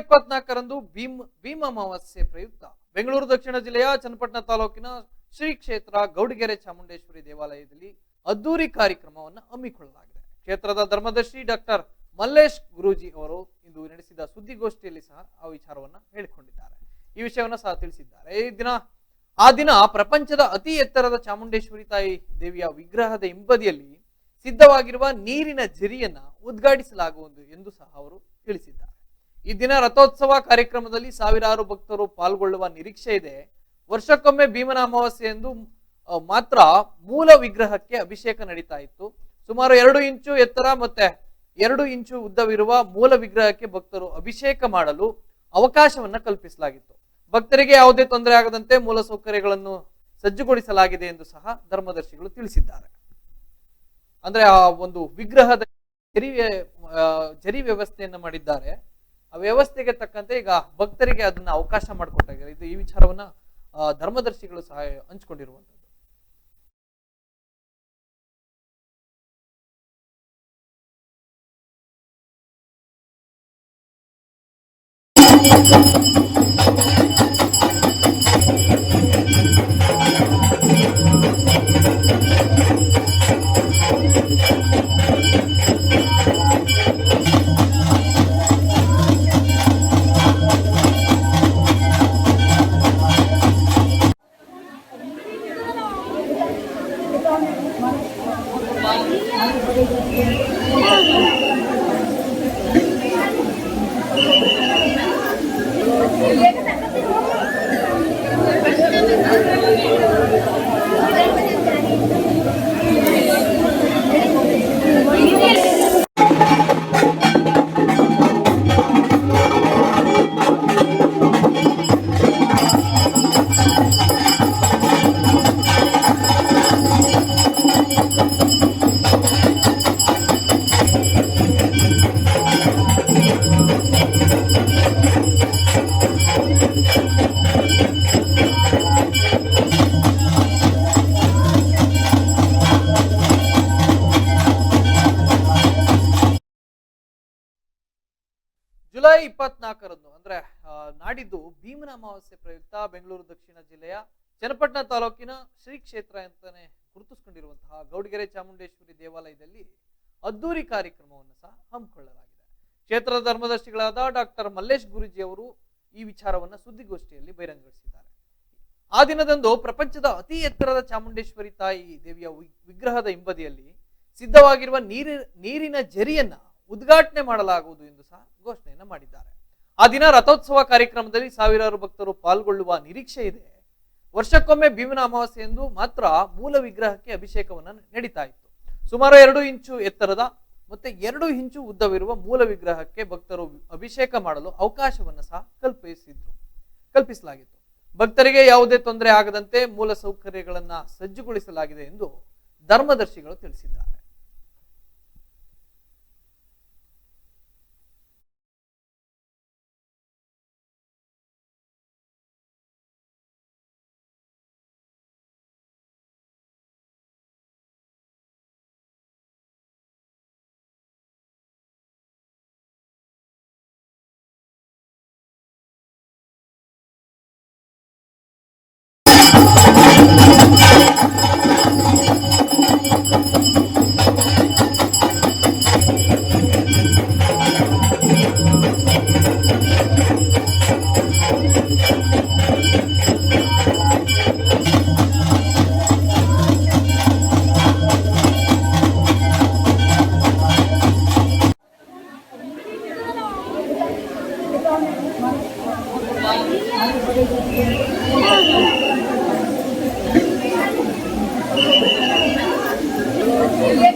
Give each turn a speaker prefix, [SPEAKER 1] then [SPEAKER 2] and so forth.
[SPEAKER 1] ಇಪ್ಪತ್ನಾಲ್ಕರಂದು ಭೀಮ್, ಭೀಮ ಅಮಾವಾಸ್ಯೆ ಪ್ರಯುಕ್ತ. ಬೆಂಗಳೂರು ದಕ್ಷಿಣ ಜಿಲ್ಲೆಯ ಚನ್ನಪಟ್ಟಣ ತಾಲೂಕಿನ ಶ್ರೀ ಕ್ಷೇತ್ರ ಗೌಡಗೆರೆ ಚಾಮುಂಡೇಶ್ವರಿ ದೇವಾಲಯದಲ್ಲಿ ಅದ್ದೂರಿ ಕಾರ್ಯಕ್ರಮವನ್ನು ಹಮ್ಮಿಕೊಳ್ಳಲಾಗಿದೆ. ಕ್ಷೇತ್ರದ ಧರ್ಮದರ್ಶಿ ಡಾಕ್ಟರ್ ಮಲ್ಲೇಶ್ ಗುರೂಜಿ ಅವರು ಇಂದು ನಡೆಸಿದ ಸುದ್ದಿಗೋಷ್ಠಿಯಲ್ಲಿ ಸಹ ಆ ವಿಚಾರವನ್ನ ಹೇಳಿಕೊಂಡಿದ್ದಾರೆ. ಈ ವಿಷಯವನ್ನ ಸಹ ತಿಳಿಸಿದ್ದಾರೆ. ಈ ದಿನ, ಆ ದಿನ ಪ್ರಪಂಚದ ಅತಿ ಎತ್ತರದ ಚಾಮುಂಡೇಶ್ವರಿ ತಾಯಿ ದೇವಿಯ ವಿಗ್ರಹದ ಹಿಂಬದಿಯಲ್ಲಿ ಸಿದ್ಧವಾಗಿರುವ ನೀರಿನ ಝರಿಯನ್ನ ಉದ್ಘಾಟಿಸಲಾಗುವುದು ಎಂದು ಸಹ ಅವರು ತಿಳಿಸಿದ್ದಾರೆ. ಈ ದಿನ ರಥೋತ್ಸವ ಕಾರ್ಯಕ್ರಮದಲ್ಲಿ ಸಾವಿರಾರು ಭಕ್ತರು ಪಾಲ್ಗೊಳ್ಳುವ ನಿರೀಕ್ಷೆ ಇದೆ. ವರ್ಷಕ್ಕೊಮ್ಮೆ ಭೀಮನ ಅಮಾವಾಸ್ಯೆ ಎಂದು ಆ, ಮಾತ್ರ ಮೂಲ ವಿಗ್ರಹಕ್ಕೆ ಅಭಿಷೇಕ ನಡೀತಾ ಇತ್ತು. ಸುಮಾರು ಎರಡು ಇಂಚು ಎತ್ತರ ಮತ್ತೆ ಎರಡು ಇಂಚು ಉದ್ದವಿರುವ ಮೂಲ ವಿಗ್ರಹಕ್ಕೆ ಭಕ್ತರು ಅಭಿಷೇಕ ಮಾಡಲು ಅವಕಾಶವನ್ನ ಕಲ್ಪಿಸಲಾಗಿತ್ತು. ಭಕ್ತರಿಗೆ ಯಾವುದೇ ತೊಂದರೆ ಆಗದಂತೆ ಮೂಲ ಸೌಕರ್ಯಗಳನ್ನು ಸಜ್ಜುಗೊಳಿಸಲಾಗಿದೆ ಎಂದು ಸಹ ಧರ್ಮದರ್ಶಿಗಳು ತಿಳಿಸಿದ್ದಾರೆ. ಅಂದ್ರೆ ಆ ಒಂದು ವಿಗ್ರಹದ ಜರಿ ಜರಿ ವ್ಯವಸ್ಥೆಯನ್ನ ಮಾಡಿದ್ದಾರೆ. ವ್ಯವಸ್ಥೆಗೆ ತಕ್ಕಂತೆ ಈಗ ಭಕ್ತರಿಗೆ ಅದನ್ನ ಅವಕಾಶ ಮಾಡಿಕೊಟ್ಟಾಗಿದೆ ಇದು ಈ ವಿಚಾರವನ್ನ ಆ, ಧರ್ಮದರ್ಶಿಗಳು ಸಹ Thank you. ಜುಲೈ ಇಪ್ಪತ್ನಾಲ್ಕರಂದು, ಅಂದ್ರೆ ನಾಡಿದ್ದು ಭೀಮನ ಅಮಾವಾಸ್ಯೆ ಪ್ರಯುಕ್ತ ಬೆಂಗಳೂರು ದಕ್ಷಿಣ ಜಿಲ್ಲೆಯ ಚನ್ನಪಟ್ಟಣ ತಾಲೂಕಿನ ಶ್ರೀ ಕ್ಷೇತ್ರ ಅಂತಾನೆ ಗುರುತಿಸಿಕೊಂಡಿರುವಂತಹ ಗೌಡಗೆರೆ ಚಾಮುಂಡೇಶ್ವರಿ ದೇವಾಲಯದಲ್ಲಿ ಅದ್ದೂರಿ ಕಾರ್ಯಕ್ರಮವನ್ನು ಸಹ ಹಮ್ಮಿಕೊಳ್ಳಲಾಗಿದೆ. ಕ್ಷೇತ್ರ ಧರ್ಮದರ್ಶಿಗಳಾದ ಡಾಕ್ಟರ್ ಮಲ್ಲೇಶ್ ಗುರುಜಿ ಅವರು ಈ ವಿಚಾರವನ್ನ ಸುದ್ದಿಗೋಷ್ಠಿಯಲ್ಲಿ ಬಹಿರಂಗಗೊಳಿಸಿದ್ದಾರೆ ಆ ದಿನದಂದು ಪ್ರಪಂಚದ ಅತಿ ಎತ್ತರದ ಚಾಮುಂಡೇಶ್ವರಿ ತಾಯಿ ದೇವಿಯ ವಿಗ್ರಹದ ಹಿಂಬದಿಯಲ್ಲಿ ಸಿದ್ಧವಾಗಿರುವ ನೀರಿನ ನೀರಿನ ಜರಿಯನ್ನ ಉದ್ಘಾಟನೆ ಮಾಡಲಾಗುವುದು ಎಂದು ಸಹ ಘೋಷಣೆಯನ್ನು ಮಾಡಿದ್ದಾರೆ. ಆ ದಿನ ರಥೋತ್ಸವ ಕಾರ್ಯಕ್ರಮದಲ್ಲಿ ಸಾವಿರಾರು ಭಕ್ತರು ಪಾಲ್ಗೊಳ್ಳುವ ನಿರೀಕ್ಷೆ ಇದೆ. ವರ್ಷಕ್ಕೊಮ್ಮೆ ಭೀಮನ ಅಮಾವಾಸ್ಯೆಯಂದು ಮಾತ್ರ ಮೂಲ ವಿಗ್ರಹಕ್ಕೆ ಅಭಿಷೇಕವನ್ನು ನಡೀತಾ ಇತ್ತು. ಸುಮಾರು ಎರಡು ಇಂಚು ಎತ್ತರದ ಮತ್ತೆ ಎರಡು ಇಂಚು ಉದ್ದವಿರುವ ಮೂಲ ವಿಗ್ರಹಕ್ಕೆ ಭಕ್ತರು ಅಭಿಷೇಕ ಮಾಡಲು ಅವಕಾಶವನ್ನು ಸಹ ಕಲ್ಪಿಸಿದ್ರು. ಕಲ್ಪಿಸಲಾಗಿತ್ತು. ಭಕ್ತರಿಗೆ ಯಾವುದೇ ತೊಂದರೆ ಆಗದಂತೆ ಮೂಲ ಸೌಕರ್ಯಗಳನ್ನ ಸಜ್ಜುಗೊಳಿಸಲಾಗಿದೆ ಎಂದು ಧರ್ಮದರ್ಶಿಗಳು ತಿಳಿಸಿದ್ದಾರೆ. Yeah.